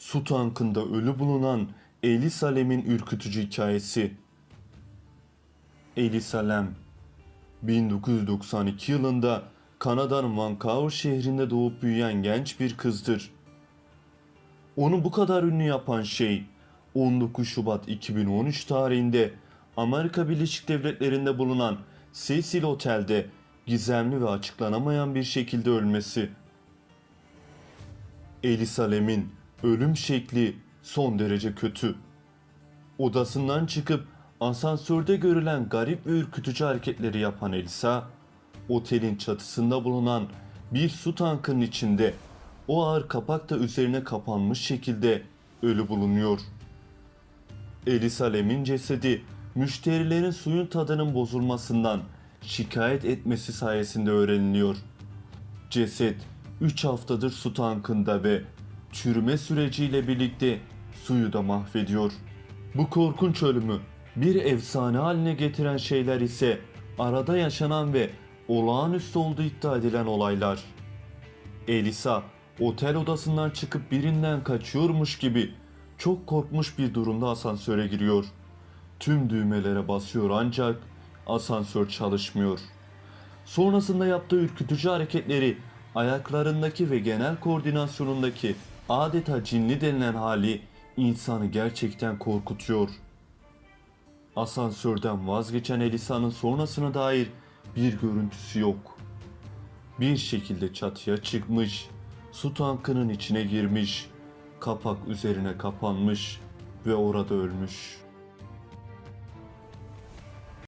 Su tankında ölü bulunan Eli Salem'in ürkütücü hikayesi. Eli Salem 1992 yılında Kanada'nın Vancouver şehrinde doğup büyüyen genç bir kızdır. Onu bu kadar ünlü yapan şey 19 Şubat 2013 tarihinde Amerika Birleşik Devletleri'nde bulunan Cecil Otel'de gizemli ve açıklanamayan bir şekilde ölmesi. Elisa Lem'in ölüm şekli son derece kötü. Odasından çıkıp asansörde görülen garip ve ürkütücü hareketleri yapan Elisa, otelin çatısında bulunan bir su tankının içinde o ağır kapak da üzerine kapanmış şekilde ölü bulunuyor. Elisa Lem'in cesedi müşterilerin suyun tadının bozulmasından şikayet etmesi sayesinde öğreniliyor. Ceset 3 haftadır su tankında ve çürüme süreciyle birlikte suyu da mahvediyor. Bu korkunç ölümü bir efsane haline getiren şeyler ise arada yaşanan ve olağanüstü olduğu iddia edilen olaylar. Elisa otel odasından çıkıp birinden kaçıyormuş gibi çok korkmuş bir durumda asansöre giriyor. Tüm düğmelere basıyor ancak asansör çalışmıyor. Sonrasında yaptığı ürkütücü hareketleri, ayaklarındaki ve genel koordinasyonundaki adeta cinli denilen hali insanı gerçekten korkutuyor. Asansörden vazgeçen Elisa'nın sonrasına dair bir görüntüsü yok. Bir şekilde çatıya çıkmış, su tankının içine girmiş, kapak üzerine kapanmış ve orada ölmüş.